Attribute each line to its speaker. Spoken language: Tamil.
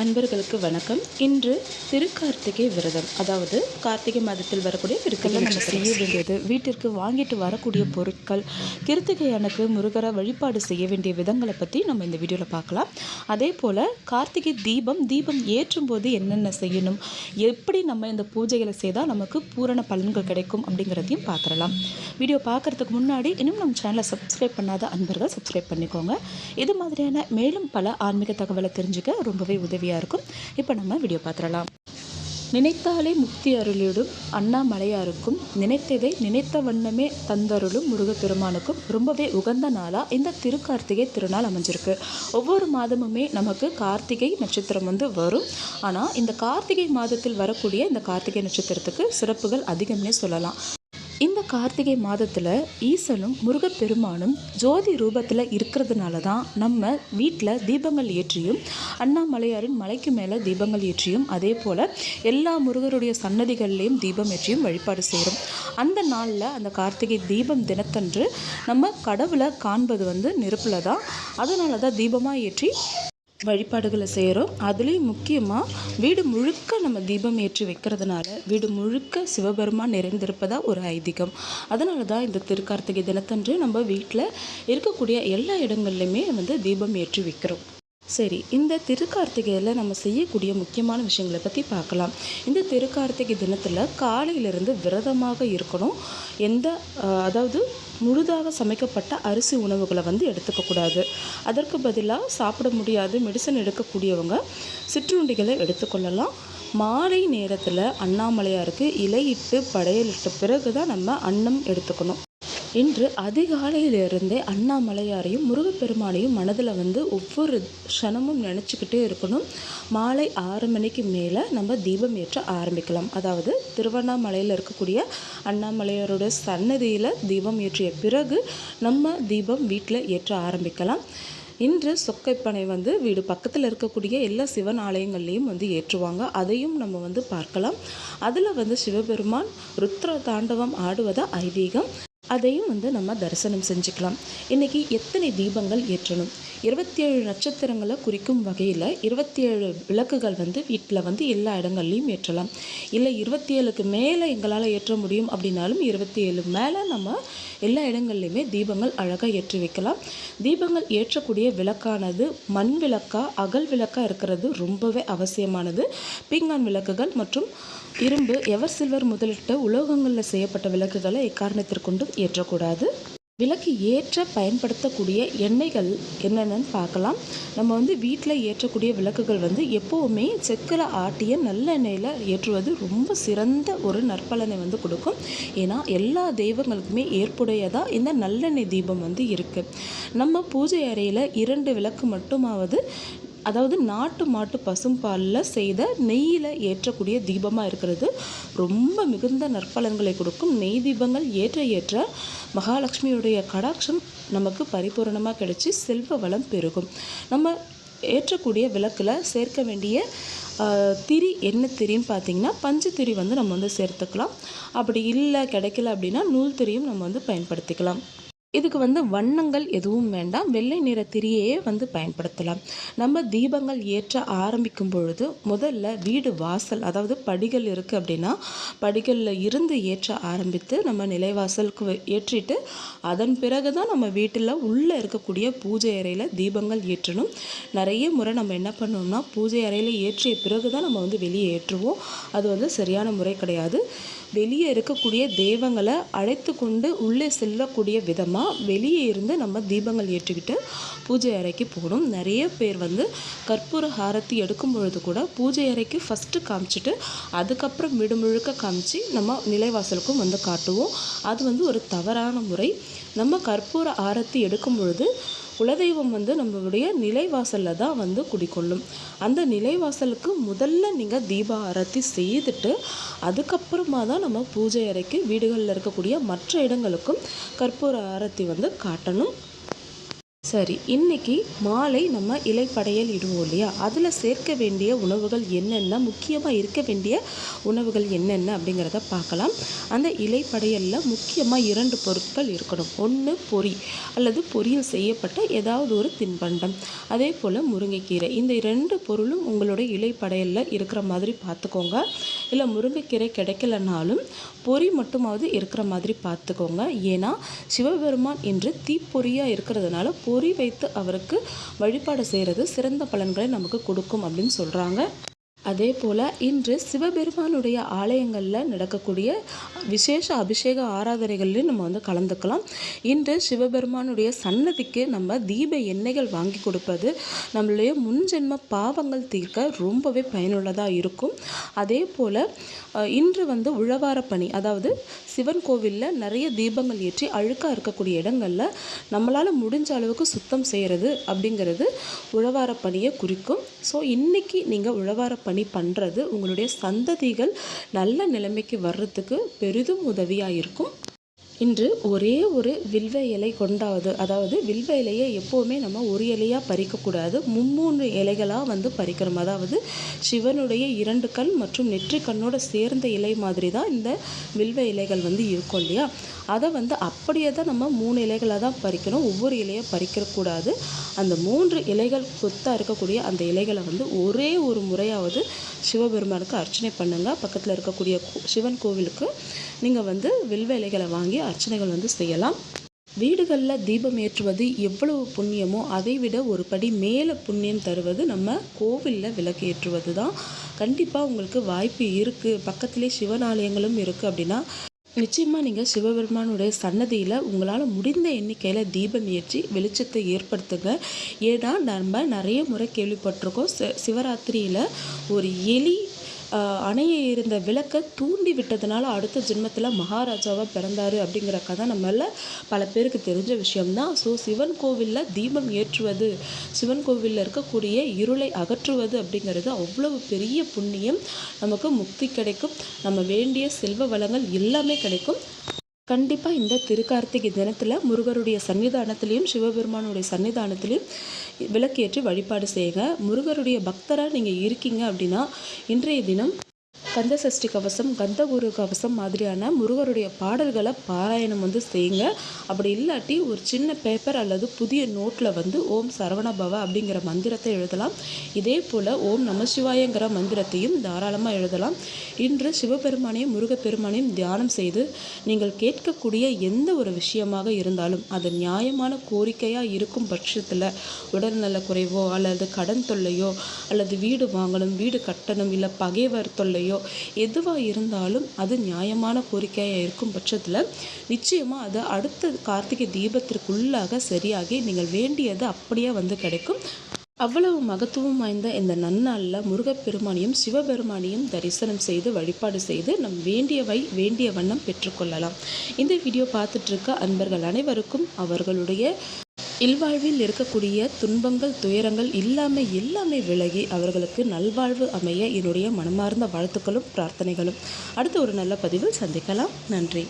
Speaker 1: அன்பர்களுக்கு வணக்கம். இன்று திருக்கார்த்திகை விரதம் அதாவது கார்த்திகை மாதத்தில் வரக்கூடிய கிருத்திகை நம்ம செய்ய வேண்டியது வீட்டிற்கு வாங்கிட்டு வரக்கூடிய பொருட்கள் கிருத்திகை அன்னைக்கு முருகரை வழிபாடு செய்ய வேண்டிய விதங்களை பற்றி நம்ம இந்த வீடியோவில் பார்க்கலாம். அதே போல் கார்த்திகை தீபம் தீபம் ஏற்றும் போது என்னென்ன செய்யணும் எப்படி நம்ம இந்த பூஜைகளை செய்தால் நமக்கு பூரண பலன்கள் கிடைக்கும் அப்படிங்கிறதையும் பார்த்துடலாம். வீடியோ பார்க்குறதுக்கு முன்னாடி இன்னும் நம்ம சேனலை சப்ஸ்கிரைப் பண்ணாத அன்பர்கள் சப்ஸ்கிரைப் பண்ணிக்கோங்க. இது மாதிரியான மேலும் பல ஆன்மீக தகவலை தெரிஞ்சுக்க ரொம்பவே உதவியாக இருக்கும். இப்போ நம்ம வீடியோ பார்த்துடலாம். நினைத்தாலே முக்தி அருளிடும். அண்ணாமலையாருக்கும் நினைத்ததை நினைத்த வண்ணமே தந்தருளும் முருகப்பெருமானுக்கும் ரொம்பவே உகந்த நாளாக இந்த திருக்கார்த்திகை திருநாள் அமைஞ்சிருக்கு. ஒவ்வொரு மாதமுமே நமக்கு கார்த்திகை நட்சத்திரம் வந்து வரும். ஆனால் இந்த கார்த்திகை மாதத்தில் வரக்கூடிய இந்த கார்த்திகை நட்சத்திரத்துக்கு சிறப்புகள் அதிகம்னே சொல்லலாம். கார்த்திகை மாதத்தில் ஈசனும் முருகப்பெருமானும் ஜோதி ரூபத்தில் இருக்கிறதுனால தான் நம்ம வீட்டில் தீபங்கள் ஏற்றியும் அண்ணாமலையாரின் மலைக்கு மேலே தீபங்கள் ஏற்றியும் அதே போல் எல்லா முருகருடைய சன்னதிகள்லேயும் தீபம் ஏற்றியும் வழிபாடு செய்கிறோம் அந்த நாளில் அந்த கார்த்திகை தீபம் தினத்தன்று நம்ம கடவுளை காண்பது வந்து நெருப்பில் தான். அதனால தான் தீபமாக ஏற்றி வழிபாடுகளை செய்கிறோம் அதுலேயும் முக்கியமாக வீடு முழுக்க நம்ம தீபம் ஏற்றி வைக்கிறதுனால வீடு முழுக்க சிவபெருமான் நிறைந்திருப்பதாக ஒரு ஐதீகம். அதனால தான் இந்த திருக்கார்த்திகை தினத்தன்று நம்ம வீட்டில் இருக்கக்கூடிய எல்லா இடங்கள்லையுமே வந்து தீபம் ஏற்றி வைக்கிறோம். சரி இந்த திருக்கார்த்திகையில் நம்ம செய்யக்கூடிய முக்கியமான விஷயங்களை பற்றி பார்க்கலாம். இந்த திருக்கார்த்திகை தினத்தில் காலையிலிருந்து விரதமாக இருக்கணும். எந்த அதாவது முழுதாக சமைக்கப்பட்ட அரிசி உணவுகளை வந்து எடுத்துக்கக்கூடாது அதற்கு பதிலாக சாப்பிட முடியாது மெடிசன் எடுக்கக்கூடியவங்க சிற்றுண்டிகளை எடுத்துக்கொள்ளலாம் மாலை நேரத்தில் அண்ணாமலையாருக்கு இலையிட்டு படையலிட்ட பிறகு தான் நம்ம அன்னம் எடுத்துக்கணும். இன்று அதிகாலையிலிருந்தே அண்ணாமலையாரையும் முருகப்பெருமானையும் மனதில் வந்து ஒவ்வொரு க்ஷணமும் நினச்சிக்கிட்டே இருக்கணும். மாலை ஆறு மணிக்கு மேலே நம்ம தீபம் ஏற்ற ஆரம்பிக்கலாம். அதாவது திருவண்ணாமலையில் இருக்கக்கூடிய அண்ணாமலையாரோட சன்னதியில் தீபம் ஏற்றிய பிறகு நம்ம தீபம் வீட்டில் ஏற்ற ஆரம்பிக்கலாம். இன்று சொக்கைப்பனை வந்து வீடு பக்கத்தில் இருக்கக்கூடிய எல்லா சிவன் ஆலயங்கள்லேயும் வந்து ஏற்றுவாங்க. அதையும் நம்ம வந்து பார்க்கலாம். அதில் வந்து சிவபெருமான் ருத்ர தாண்டவம் ஆடுவதா ஐதீகம். அதையும் வந்து நம்ம தரிசனம் செஞ்சுக்கலாம். இன்றைக்கி எத்தனை தீபங்கள் ஏற்றணும்? இருபத்தி ஏழு நட்சத்திரங்களை குறிக்கும் வகையில் இருபத்தி ஏழு விளக்குகள் வந்து வீட்டில் வந்து எல்லா இடங்கள்லையும் ஏற்றலாம். இல்லை இருபத்தி ஏழுக்கு மேலே எங்களால் ஏற்ற முடியும் அப்படின்னாலும் இருபத்தி ஏழு மேலே நம்ம எல்லா இடங்கள்லையுமே தீபங்கள் அழகாக ஏற்றி வைக்கலாம். தீபங்கள் ஏற்றக்கூடிய விளக்கானது மண் விளக்கா அகல் விளக்கா இருக்கிறது ரொம்பவே அவசியமானது. பீங்கான் விளக்குகள் மற்றும் இரும்பு எவர் சில்வர் முதலிட்ட உலோகங்களில் செய்யப்பட்ட விளக்குகளை எக்காரணத்திற்கொண்டும் ஏற்றக்கூடாது. விளக்கு ஏற்ற பயன்படுத்தக்கூடிய எண்ணெய்கள் என்னென்னு பார்க்கலாம். நம்ம வந்து வீட்டில் ஏற்றக்கூடிய விளக்குகள் வந்து எப்போவுமே செக்கில் ஆட்டிய நல்லெண்ணெயில் ஏற்றுவது ரொம்ப சிறந்த ஒரு நற்பலனை வந்து கொடுக்கும். ஏன்னா எல்லா தெய்வங்களுக்குமே ஏற்புடையதாக இந்த நல்லெண்ணெய் தீபம் வந்து இருக்குது நம்ம பூஜை அறையில் இரண்டு விளக்கு மட்டுமாவது அதாவது நாட்டு மாட்டு பசும்பாலில் செய்த நெய்யில் ஏற்றக்கூடிய தீபமாக இருக்கிறது. ரொம்ப மிகுந்த நற்பலன்களை கொடுக்கும். நெய் தீபங்கள் ஏற்ற ஏற்ற மகாலட்சுமியுடைய கடாட்சம் நமக்கு பரிபூரணமாக கிடைச்சி செல்வ வளம் பெருகும். நம்ம ஏற்றக்கூடிய விளக்கில் சேர்க்க வேண்டிய திரி என்ன திரின்னு பார்த்தீங்கன்னா பஞ்சு திரி வந்து நம்ம வந்து சேர்த்துக்கலாம். அப்படி இல்லை கிடைக்கல அப்படின்னா நூல் திரியும் நம்ம வந்து பயன்படுத்திக்கலாம். இதுக்கு வந்து வண்ணங்கள் எதுவும் வேண்டாம். வெள்ளை நிற திரியையே வந்து பயன்படுத்தலாம். நம்ம தீபங்கள் ஏற்ற ஆரம்பிக்கும் பொழுது முதல்ல வீடு வாசல் அதாவது படிகள் இருக்குது அப்படின்னா படிகளில் இருந்து ஏற்ற ஆரம்பித்து நம்ம நிலைவாசலுக்கு ஏற்றிட்டு அதன் பிறகு தான் நம்ம வீட்டில் உள்ளே இருக்கக்கூடிய பூஜை அறையில் தீபங்கள் ஏற்றணும். நிறைய முறை நம்ம என்ன பண்ணோம்னா பூஜை அறையில் ஏற்றிய பிறகு தான் நம்ம வந்து வெளியே ஏற்றுவோம். அது வந்து சரியான முறை கிடையாது. வெளியே இருக்கக்கூடிய தெய்வங்களை அழைத்து கொண்டு உள்ளே செல்லக்கூடிய விதமாக வெளியே இருந்து நம்ம தீபங்கள் ஏற்றிக்கிட்டு பூஜை அறைக்கு போகணும். நிறைய பேர் வந்து கற்பூர ஹாரத்தி எடுக்கும் பொழுது கூட பூஜை அறைக்கு ஃபஸ்ட்டு காமிச்சிட்டு அதுக்கப்புறம் விடுமுழுக்க காமிச்சு நம்ம நிலைவாசலுக்கும் வந்து காட்டுவோம். அது வந்து ஒரு தவறான முறை. நம்ம கற்பூர ஆரத்தி எடுக்கும் பொழுது குலதெய்வம் வந்து நம்மளுடைய நிலைவாசலில் தான் வந்து குடிக்கொள்ளும் அந்த நிலைவாசலுக்கு முதல்ல நீங்கள் தீப ஆரத்தி செய்துட்டு அதுக்கப்புறமா தான் நம்ம பூஜை அறைக்கு வீடுகளில் இருக்கக்கூடிய மற்ற இடங்களுக்கும் கற்பூர ஆரத்தி வந்து காட்டணும். சரி இன்னைக்கு மாலை நம்ம இலைப்படையல் இடுவோம் இல்லையா? அதில் சேர்க்க வேண்டிய உணவுகள் என்னென்ன? முக்கியமாக இருக்க வேண்டிய உணவுகள் என்னென்ன அப்படிங்கிறத பார்க்கலாம். அந்த இலைப்படையலில் முக்கியமாக இரண்டு பொருட்கள் இருக்கணும். ஒன்று பொரி அல்லது பொரியல் செய்யப்பட்ட ஏதாவது ஒரு தின்பண்டம். அதே போல் முருங்கைக்கீரை. இந்த இரண்டு பொருளும் உங்களுடைய இலைப்படையலில் இருக்கிற மாதிரி பார்த்துக்கோங்க. இல்லை முருங்கைக்கீரை கிடைக்கலனாலும் பொரி மட்டுமாவது இருக்கிற மாதிரி பார்த்துக்கோங்க. ஏன்னா சிவபெருமான் இன்று தீப்பொறியாக இருக்கிறதுனால பொறி வைத்து அவருக்கு வழிபாடு செய்கிறது சிறந்த பலன்களை நமக்கு கொடுக்கும் அப்படின்னு சொல்கிறாங்க அதே போல் இன்று சிவபெருமானுடைய ஆலயங்களில் நடக்கக்கூடிய விசேஷ அபிஷேக ஆராதனைகள்லையும் நம்ம வந்து கலந்துக்கலாம். இன்று சிவபெருமானுடைய சன்னதிக்கு நம்ம தீப எண்ணெய்கள் வாங்கி கொடுப்பது நம்மளுடைய முன்ஜென்ம பாவங்கள் தீர்க்க ரொம்பவே பயனுள்ளதாக இருக்கும். அதே போல் இன்று வந்து உழவார பணி அதாவது சிவன் கோவிலில் நிறைய தீபங்கள் ஏற்றி அழுக்காக இருக்கக்கூடிய இடங்களில் நம்மளால் முடிஞ்ச அளவுக்கு சுத்தம் செய்கிறது அப்படிங்கிறது உழவார பணியை குறிக்கும். ஸோ இன்னைக்கு நீங்கள் உழவார பணி பண்ணுறது உங்களுடைய சந்ததிகள் நல்ல நிலைமைக்கு வர்றதுக்கு பெரிதும் உதவியாக இருக்கும். இன்று ஒரே ஒரு வில்வ இலை கொண்டாவது. அதாவது வில்வ இலையை எப்போவுமே நம்ம ஒரு இலையாக பறிக்கக்கூடாது மும்மூன்று இலைகளாக வந்து பறிக்கணும் அதாவது சிவனுடைய இரண்டு கண் மற்றும் நெற்றி கண்ணோட சேர்ந்த இலை மாதிரி தான் இந்த வில்வ இலைகள் வந்து இருக்கும் இல்லையா? அதை வந்து அப்படியே தான் நம்ம மூணு இலைகளாக தான் பறிக்கணும். ஒவ்வொரு இலையை பறிக்கக்கூடாது அந்த மூன்று இலைகள் கொத்தாக இருக்கக்கூடிய அந்த இலைகளை வந்து ஒரே ஒரு முறையாவது சிவபெருமானுக்கு அர்ச்சனை பண்ணுங்கள் பக்கத்தில் இருக்கக்கூடிய கோ- சிவன் கோவிலுக்கு நீங்கள் வந்து வில்வ இலைகளை வாங்கி அர்ச்சனைகள் வந்து செய்யலாம். வீடுகளில் தீபம் ஏற்றுவது எவ்வளவு புண்ணியமோ அதை விட ஒரு படி மேலே புண்ணியம் தருவது நம்ம கோவிலில் விளக்கு ஏற்றுவது தான் கண்டிப்பாக உங்களுக்கு வாய்ப்பு இருக்குது பக்கத்திலே சிவன் ஆலயங்களும் இருக்குது அப்படின்னா நிச்சயமாக நீங்கள் சிவபெருமானுடைய சன்னதியில் உங்களால் முடிந்த எண்ணிக்கையில் தீபம் ஏற்றி வெளிச்சத்தை ஏற்படுத்துங்க. ஏன்னா நம்ம நிறைய முறை கேள்விப்பட்டிருக்கோம். சிவராத்திரியில் ஒரு எலி அணைய இருந்த விளக்கை தூண்டி விட்டதுனால அடுத்த ஜென்மத்தில் மகாராஜாவாக பிறந்தார் அப்படிங்கிற கதை நம்மள பல பேருக்கு தெரிஞ்ச விஷயம்தான். ஸோ சிவன் கோவிலில் தீபம் ஏற்றுவது சிவன் கோவிலில் இருக்கக்கூடிய இருளை அகற்றுவது அப்படிங்கிறது அவ்வளவு பெரிய புண்ணியம். நமக்கு முக்தி கிடைக்கும். நம்ம வேண்டிய செல்வ வளங்கள் எல்லாமே கிடைக்கும். கண்டிப்பாக இந்த திருக்கார்த்திகை தினத்தில் முருகருடைய சன்னிதானத்திலையும் சிவபெருமானுடைய சன்னிதானத்திலையும் விளக்கேற்றி வழிபாடு செய்யுங்க முருகருடைய பக்தராக நீங்கள் இருக்கீங்க அப்படின்னா இன்றைய தினம் கந்த சஷ்டி கவசம் கந்தகுரு கவசம் மாதிரியான முருகருடைய பாடல்களை பாராயணம் வந்து செய்யுங்க. அப்படி இல்லாட்டி ஒரு சின்ன பேப்பர் அல்லது புதிய நோட்டில் வந்து ஓம் சரவண பவ அப்படிங்கிற மந்திரத்தை எழுதலாம். இதே போல் ஓம் நமசிவாயங்கிற மந்திரத்தையும் தாராளமாக எழுதலாம். இன்று சிவபெருமானையும் முருகப்பெருமானையும் தியானம் செய்து நீங்கள் கேட்கக்கூடிய எந்த ஒரு விஷயமாக இருந்தாலும் அது நியாயமான கோரிக்கையாக இருக்கும் பட்சத்தில் உடல்நல குறைவோ அல்லது கடன் தொல்லையோ அல்லது வீடு வாங்கணும் வீடு கட்டணும் இல்லை பகைவர் தொல்லையோ எதுவாக இருந்தாலும் அது நியாயமான கோரிக்கையாக இருக்கும் பட்சத்தில் நிச்சயமாக அது அடுத்த கார்த்திகை தீபத்திற்குள்ளாக சரியாகி நீங்கள் வேண்டியது அப்படியே வந்து கிடைக்கும். அவ்வளவு மகத்துவம் வாய்ந்த இந்த நன்னாளில் முருகப்பெருமானையும் சிவபெருமானையும் தரிசனம் செய்து வழிபாடு செய்து நம் வேண்டியவை வேண்டிய வண்ணம் பெற்றுக்கொள்ளலாம் இந்த வீடியோ பார்த்துட்டு இருக்க அன்பர்கள் அனைவருக்கும் அவர்களுடைய இல்வாழ்வில் இருக்கக்கூடிய துன்பங்கள் துயரங்கள் எல்லாமே எல்லாமே விலகி அவர்களுக்கு நல்வாழ்வு அமைய என்னுடைய மனமார்ந்த வாழ்த்துக்களும் பிரார்த்தனைகளும். அடுத்த ஒரு நல்ல பதிவில் சந்திக்கலாம். நன்றி.